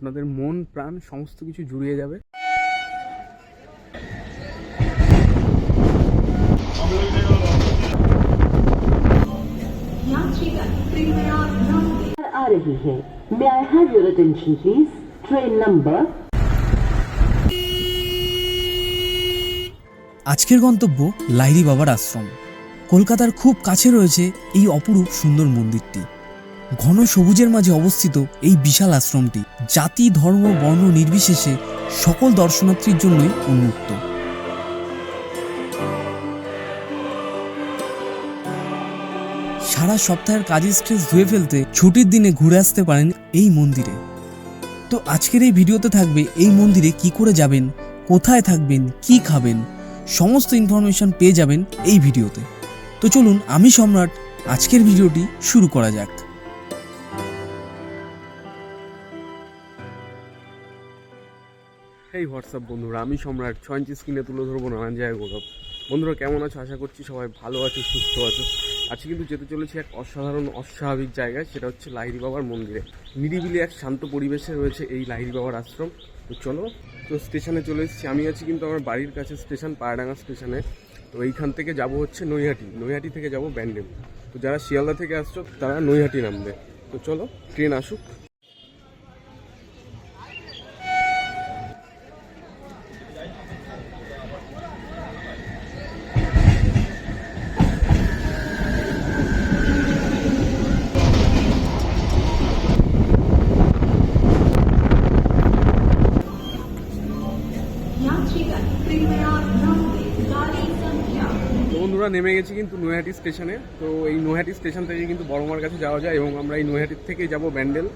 আপনাদের মন প্রাণ সমস্ত কিছু জুড়িয়ে যাবে आ रही है may I have your attention please train number আজকের গন্তব্য লাহিড়ি বাবার আশ্রম কলকাতার খুব কাছে রয়েছে এই অপরূপ সুন্দর মন্দিরটি ঘন সবুজের মাঝে অবস্থিত এই বিশাল আশ্রমটি জাতি, ধর্ম, বর্ণ নির্বিশেষে সকল দর্শনার্থীর জন্যই উন্মুক্ত। সারা সপ্তাহের কাজের স্ট্রেস ধুয়ে ফেলতে ছুটির দিনে ঘুরে আসতে পারেন এই মন্দিরে। তো আজকের এই ভিডিওতে থাকবে এই মন্দিরে কি করে যাবেন, কোথায় থাকবেন, কি খাবেন, সমস্ত ইনফরমেশন পেয়ে যাবেন এই ভিডিওতে। তো চলুন, আমি সম্রাট, আজকের ভিডিওটি শুরু করা যাক। এই হোয়াটসঅ্যাপ বন্ধুরা? আমি সম্রাট। ছয় ইঞ্চি স্ক্রিনে তুলে ধরবো নানান জায়গায় গৌরব। বন্ধুরা, কেমন আছো? আশা করছি সবাই ভালো আছো, সুস্থ আছো। আজকে কিন্তু যেতে চলেছি এক অসাধারণ, অস্বাভাবিক জায়গায়, সেটা হচ্ছে লাহিড়ি বাবার মন্দিরে। নিরিবিলি এক শান্ত পরিবেশে রয়েছে এই লাহিড়ি বাবার আশ্রম। তো চলো, তো স্টেশনে চলে এসেছি। আমি আছি কিন্তু আমার বাড়ির কাছে স্টেশন পায়রাডাঙ্গা স্টেশনে তো এইখান থেকে যাব হচ্ছে নৈহাটি। নৈহাটি থেকে যাব ব্যান্ডেল। তো যারা শিয়ালদা থেকে আসছো, তারা নৈহাটি নামবে। তো চলো, ট্রেন আসুক। বন্ধুরা নেমে গেছি কিন্তু নৈহাটি স্টেশনে। তো এই নৈহাটি স্টেশন থেকে কিন্তু বড়মার কাছে যাওয়া যায় এবং আমরা এই নৈহাটির থেকেই যাব ব্যান্ডেল।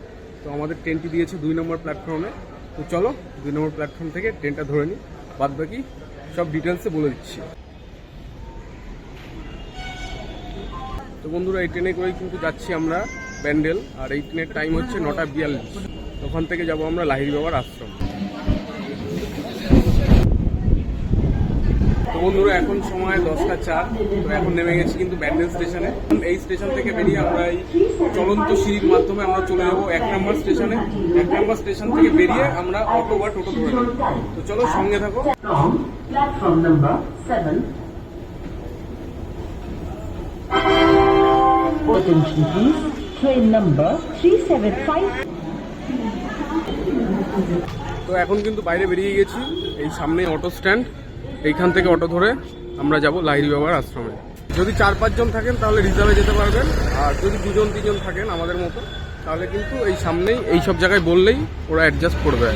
তো আমাদের ট্রেনটি দিয়েছে দুই নম্বর প্ল্যাটফর্মে। তো চলো, দুই নম্বর প্ল্যাটফর্ম থেকে ট্রেনটা ধরে নিই। বাদ বাকি সব ডিটেলসে বলে দিচ্ছি। তো বন্ধুরা, এই ট্রেনে করেই কিন্তু যাচ্ছি আমরা ব্যান্ডেল। আর এই ট্রেনের টাইম হচ্ছে নটা বিয়াল্লিশ। ওখান থেকে যাব আমরা লাহিড়ি বাবার আশ্রম। তো বন্ধুরা এখন সময় দশটা চার তো এখন নেমে গেছি কিন্তু ব্যান্ডেল স্টেশনে। এই স্টেশন থেকে বেরিয়ে আমরা এই চলন্ত সিঁড়ির মাধ্যমে আমরা চলে যাব এক নম্বর স্টেশনে। এক নম্বর স্টেশন থেকে বেরিয়ে আমরা অটো বা টোটো ধরে নেব। তো চলো সঙ্গে থাকো। Platform number 7 attention please. Train number 375 তো এখন কিন্তু বাইরে বেরিয়ে গেছি এই সামনে অটো স্ট্যান্ড এইখান থেকে অটো ধরে আমরা যাব লাহিড়ি বাবার আশ্রমে। যদি চার পাঁচজন থাকেন, তাহলে রিজার্ভে যেতে পারবেন। আর যদি দুজন, তিনজন থাকেন আমাদের মতো, তাহলে কিন্তু এই সামনেই এই সব জায়গায় বললেই ওরা অ্যাডজাস্ট করবে।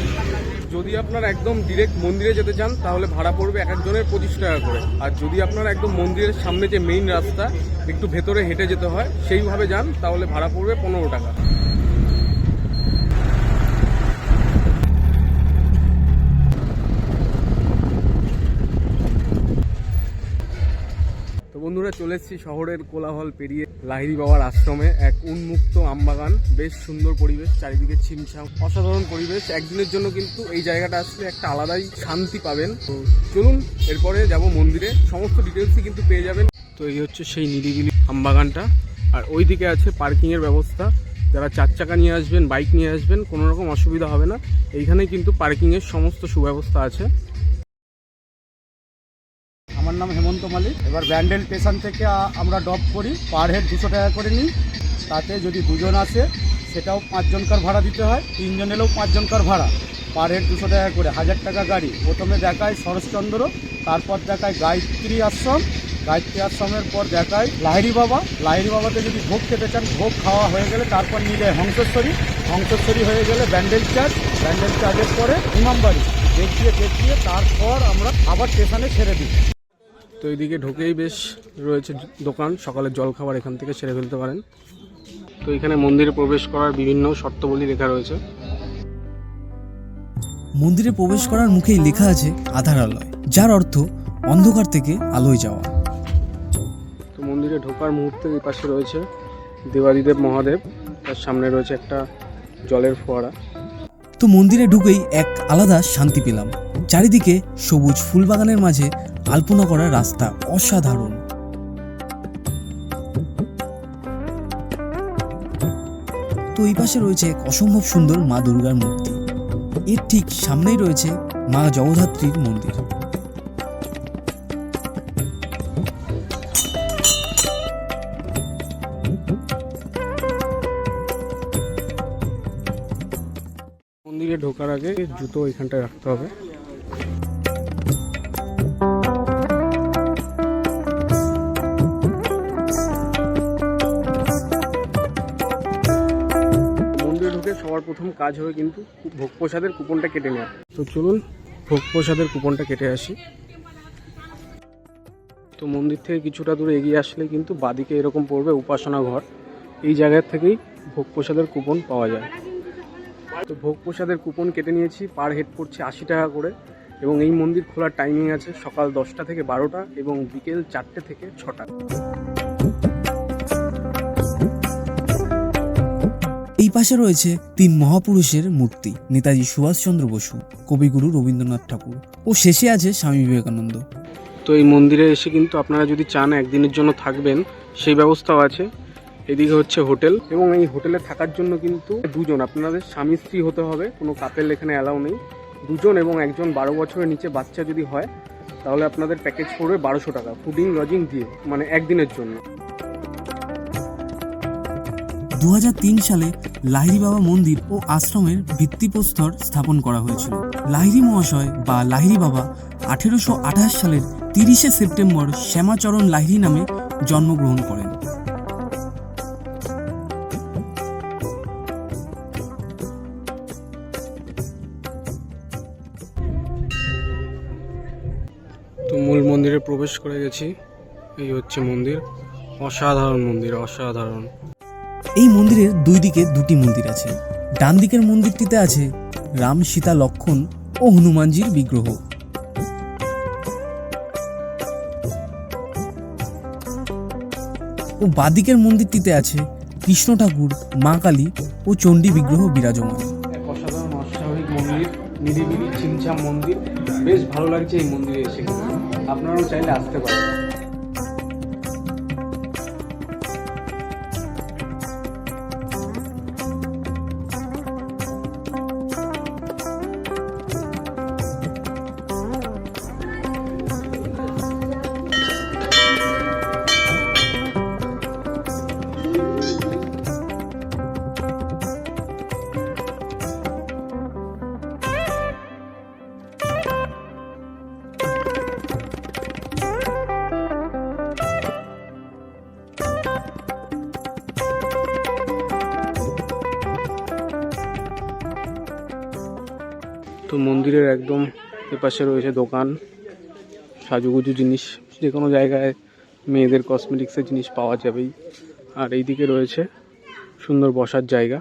যদি আপনারা একদম ডিরেক্ট মন্দিরে যেতে চান, তাহলে ভাড়া পড়বে এক একজনের পঁচিশ টাকা করে। আর যদি আপনারা একদম মন্দিরের সামনে যে মেইন রাস্তা, একটু ভেতরে হেঁটে যেতে হয়, সেইভাবে যান, তাহলে ভাড়া পড়বে পনেরো টাকা। বন্ধুরা চলে এসেছি শহরের কোলাহল পেরিয়ে লাহিড়ি বাবার আশ্রমে এক উন্মুক্ত আমবাগান। বেশ সুন্দর পরিবেশ, চারিদিকে ছিমছাম, অসাধারণ পরিবেশ। একদিনের জন্য কিন্তু এই জায়গাটা আসলে একটা আলাদাই শান্তি পাবেন। তো চলুন, এরপরে যাব মন্দিরে। সমস্ত ডিটেলসই কিন্তু পেয়ে যাবেন। তো এই হচ্ছে সেই নিরিবিলি আমবাগানটা। আর ওইদিকে আছে পার্কিংয়ের ব্যবস্থা। যারা চার চাকা নিয়ে আসবেন বাইক নিয়ে আসবেন, কোনো রকম অসুবিধা হবে না। এইখানে কিন্তু পার্কিংয়ের সমস্ত সুব্যবস্থা আছে। নাম হেমন্ত মালিক। এবার ব্যান্ডেল স্টেশন থেকে আমরা ড্রপ করি। পার হেড দুশো টাকা করে নিই। তাতে যদি দুজন আসে, সেটাও পাঁচজনকার ভাড়া দিতে হয়। তিনজন এলেও পাঁচজনকার ভাড়া। পার হেড দুশো টাকা করে, হাজার টাকা গাড়ি। প্রথমে দেখায় শরৎচন্দ্র তারপর দেখায় গায়ত্রী আশ্রম। গায়ত্রী আশ্রমের পর দেখায় লাহিড়ি বাবা। লাহিড়ি বাবাতে যদি ভোগ খেতে চান, ভোগ খাওয়া হয়ে গেলে তারপর নিয়ে যায় হংসেশ্বরী। হংসেশ্বরী হয়ে গেলে ব্যান্ডেল চার্জ ব্যান্ডেল চার্জের পরে ইমামবাড়ি। দেখিয়ে দেখিয়ে তারপর আমরা আবার স্টেশনে ছেড়ে দিই। তো এইদিকে ঢুকেই বেশ রয়েছে দোকান। সকালের জলখাবার এখান থেকে সেরে ফেলতে পারেন। তো এখানে মন্দিরে প্রবেশ করার বিভিন্ন শর্তবলী লেখা রয়েছে। মন্দিরে প্রবেশ করার মুখেই লেখা আছে আধার আধারালয় যার অর্থ অন্ধকার থেকে আলোয় যাওয়া। তো মন্দিরে ঢোকার মুহূর্তে এই পাশে রয়েছে দেবাদিদেব মহাদেব। তার সামনে রয়েছে একটা জলের ফোয়ারা। তো মন্দিরে ঢুকেই এক আলাদা শান্তি পেলাম। চারিদিকে সবুজ ফুলবাগানের মাঝে আলপনা করা রাস্তা অসাধারণ। তো এই পাশে রয়েছে এক অসম্ভব সুন্দর মা দুর্গার মূর্তি। এর ঠিক সামনেই রয়েছে মা জগদ্ধাত্রীর মন্দির। মন্দিরে ঢোকার আগে জুতো এখানটায় রাখতে হবে। কাজ হবে কিন্তু ভোগ প্রসাদের কুপনটা কেটে নেওয়া। তো চলুন ভোগ প্রসাদের কুপনটা কেটে আসি। তো মন্দির থেকে কিছুটা দূরে এগিয়ে আসলে কিন্তু বাদিকে এরকম পড়বে উপাসনা ঘর। এই জায়গার থেকেই ভোগ প্রসাদের কুপন পাওয়া যায়। তো ভোগ প্রসাদের কুপন কেটে নিয়েছি পার হেড পড়ছে আশি টাকা করে। এবং এই মন্দির খোলার টাইমিং আছে সকাল দশটা থেকে বারোটা এবং বিকেল চারটে থেকে ছটা। পাশে রয়েছে তিন মহাপুরুষের মূর্তি, নেতাজি সুভাষচন্দ্র বসু, কবিগুরু রবীন্দ্রনাথ ঠাকুর ও শেষে আছে স্বামী বিবেকানন্দ। তো এই মন্দিরে এসে কিন্তু আপনারা যদি চান একদিনের জন্য থাকবেন, সেই ব্যবস্থাও আছে। এদিকে হচ্ছে হোটেল এবং এই হোটেলে থাকার জন্য কিন্তু দুজন, আপনাদের স্বামী স্ত্রী হতে হবে, কোনো কাপেল এখানে অ্যালাউ নেই। দুজন এবং একজন বারো বছরের নিচে বাচ্চা যদি হয়, তাহলে আপনাদের প্যাকেজ পড়বে বারোশো টাকা ফুডিং লজিং দিয়ে মানে একদিনের জন্য। দু হাজার তিন সালে লাহিড়ি বাবা মন্দির ও আশ্রমের ভিত্তিপ্রস্তর স্থাপন করা হয়েছিল। লাহিরি মহাশয় বা লাহিড়ি বাবা আঠেরোশো আঠাশ সালের তিরিশে সেপ্টেম্বর শ্যামাচরণ লাহিড়ি নামে জন্মগ্রহণ করেন। তো মূল মন্দিরে প্রবেশ করে গেছি। এই হচ্ছে মন্দির। অসাধারণ মন্দির, অসাধারণ। এই মন্দিরের দুই দিকে দুটি মন্দির আছে। ডান দিকের মন্দিরটিতে আছে রাম সীতা লক্ষণ ও হনুমানজির বিগ্রহ। ও বাদিকের মন্দিরটিতে আছে কৃষ্ণ ঠাকুর, মা কালী ও চণ্ডী বিগ্রহ বিরাজমান। নিরিবিলি ছিমছাম মন্দির। বেশ ভালো লাগছে এই মন্দিরে এসে। আপনারাও চাইলে আসতে পারেন। তো মন্দিরের একদম এপাশে রয়েছে দোকান, সাজুগুজু জিনিস যে কোনো জায়গায় মেয়েদের কসমেটিক্সের জিনিস পাওয়া যাবেই। আর এইদিকে রয়েছে সুন্দর বসার জায়গা,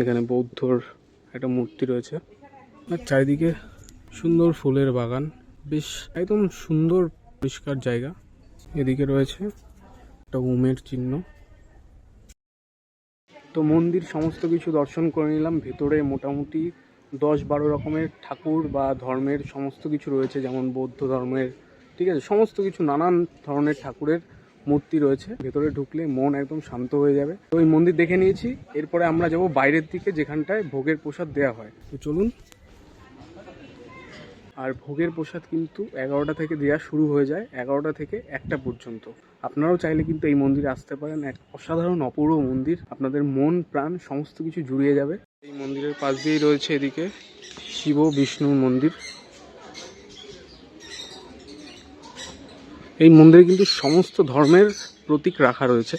এখানে বৌদ্ধর একটা মূর্তি রয়েছে। আর চারিদিকে সুন্দর ফুলের বাগান, বেশ একদম সুন্দর পরিষ্কার জায়গা। এদিকে রয়েছে একটা উমের চিহ্ন। তো মন্দির সমস্ত কিছু দর্শন করে নিলাম, ভেতরে মোটামুটি দশ বারো রকমের ঠাকুর বা ধর্মের সমস্ত কিছু রয়েছে, যেমন বৌদ্ধ ধর্মের, ঠিক আছে? সমস্ত কিছু নানান ধরনের ঠাকুরের মূর্তি রয়েছে। ভেতরে ঢুকলে মন একদম শান্ত হয়ে যাবে। তো ওই মন্দির দেখে নিয়েছি। এরপরে আমরা যাব বাইরের দিকে, যেখানটায় ভোগের প্রসাদ দেওয়া হয়। তো চলুন। আর ভোগের প্রসাদ কিন্তু এগারোটা থেকে দেওয়া শুরু হয়ে যায়, এগারোটা থেকে একটা পর্যন্ত। আপনারাও চাইলে কিন্তু এই মন্দিরে আসতে পারেন। এক অসাধারণ, অপূর্ব মন্দির। আপনাদের মন, প্রাণ সমস্ত কিছু জুড়িয়ে যাবে। এই মন্দিরের পাশ দিয়েই রয়েছে এদিকে শিব বিষ্ণুর মন্দির। এই মন্দিরে কিন্তু সমস্ত ধর্মের প্রতীক রাখা রয়েছে।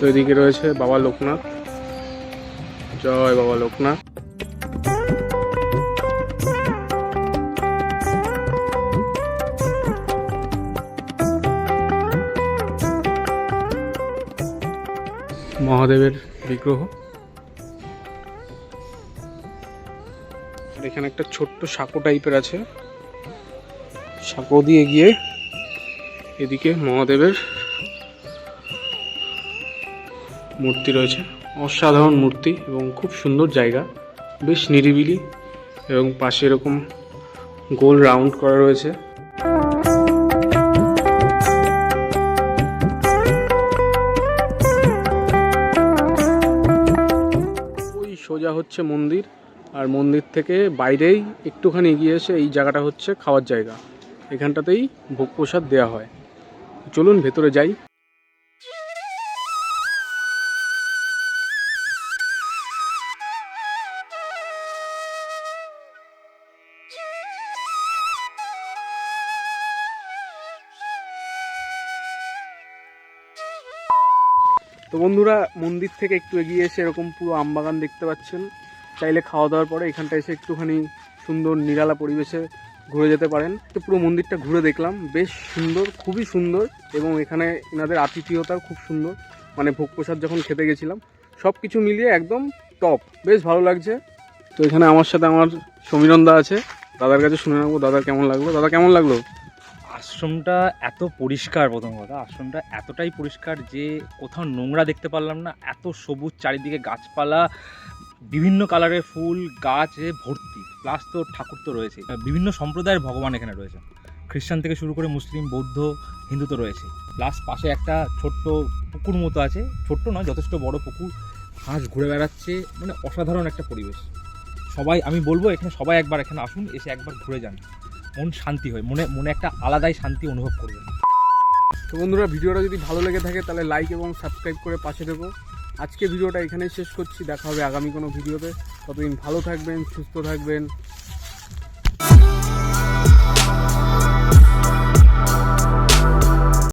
তো এদিকে রয়েছে বাবা লোকনাথ। জয় বাবা লোকনাথ। মহাদেবের বিগ্রহ। এখানে একটা ছোট্ট সাঁকো টাইপের আছে। সাঁকো দিয়ে গিয়ে এদিকে মহাদেবের মূর্তি রয়েছে। অসাধারণ মূর্তি এবং খুব সুন্দর জায়গা। বেশ নিরিবিলি এবং পাশে এরকম গোল রাউন্ড করা রয়েছে। ওই সোজা হচ্ছে মন্দির আর মন্দির থেকে বাইরেই একটুখানি এগিয়ে এসে এই জায়গাটা হচ্ছে খাওয়ার জায়গা। এখানটাতেই ভোগ প্রসাদ দেওয়া হয়। চলুন ভেতরে যাই। তো বন্ধুরা, মন্দির থেকে একটু এগিয়ে এসে এরকম পুরো আমবাগান দেখতে পাচ্ছেন। চাইলে খাওয়া দাওয়ার পরে এখানটা এসে একটুখানি সুন্দর নিরালা পরিবেশে ঘুরে যেতে পারেন। তো পুরো মন্দিরটা ঘুরে দেখলাম। বেশ সুন্দর, খুবই সুন্দর এবং এখানে এনাদের আতিথেয়তাও খুব সুন্দর। মানে ভোগ প্রসাদ যখন খেতে গেছিলাম সব কিছু মিলিয়ে একদম টপ। বেশ ভালো লাগছে। তো এখানে আমার সাথে আমার সমীরন্দা আছে। দাদার কাছে শুনে নেব, দাদার কেমন লাগল? দাদা, কেমন লাগল? আশ্রমটা এত পরিষ্কার প্রথম কথা। আশ্রমটা এতটাই পরিষ্কার যে কোথাও নোংরা দেখতে পারলাম না। এত সবুজ চারিদিকে গাছপালা, বিভিন্ন কালারের ফুল, গাছে ভর্তি। প্লাস তো ঠাকুর তো রয়েছে বিভিন্ন সম্প্রদায়ের ভগবান এখানে রয়েছে খ্রিস্টান থেকে শুরু করে মুসলিম, বৌদ্ধ, হিন্দু তো রয়েছে। প্লাস পাশে একটা ছোট্ট পুকুর মতো আছে। ছোট্ট নয়, যথেষ্ট বড় পুকুর। হাঁস ঘুরে বেড়াচ্ছে। মানে অসাধারণ একটা পরিবেশ। সবাই, আমি বলব এখানে সবাই একবার এখানে আসুন, এসে একবার ঘুরে যান। মন শান্তি হয়, মনে মনে একটা আলাদাই শান্তি অনুভব করবেন তো বন্ধুরা, ভিডিওটা যদি ভালো লেগে থাকে, তাহলে লাইক এবং সাবস্ক্রাইব করে পাশে দেবো আজকে ভিডিওটা এখানেই শেষ করছি, দেখা হবে আগামী কোনো ভিডিওতে। ততদিন ভালো থাকবেন, সুস্থ থাকবেন।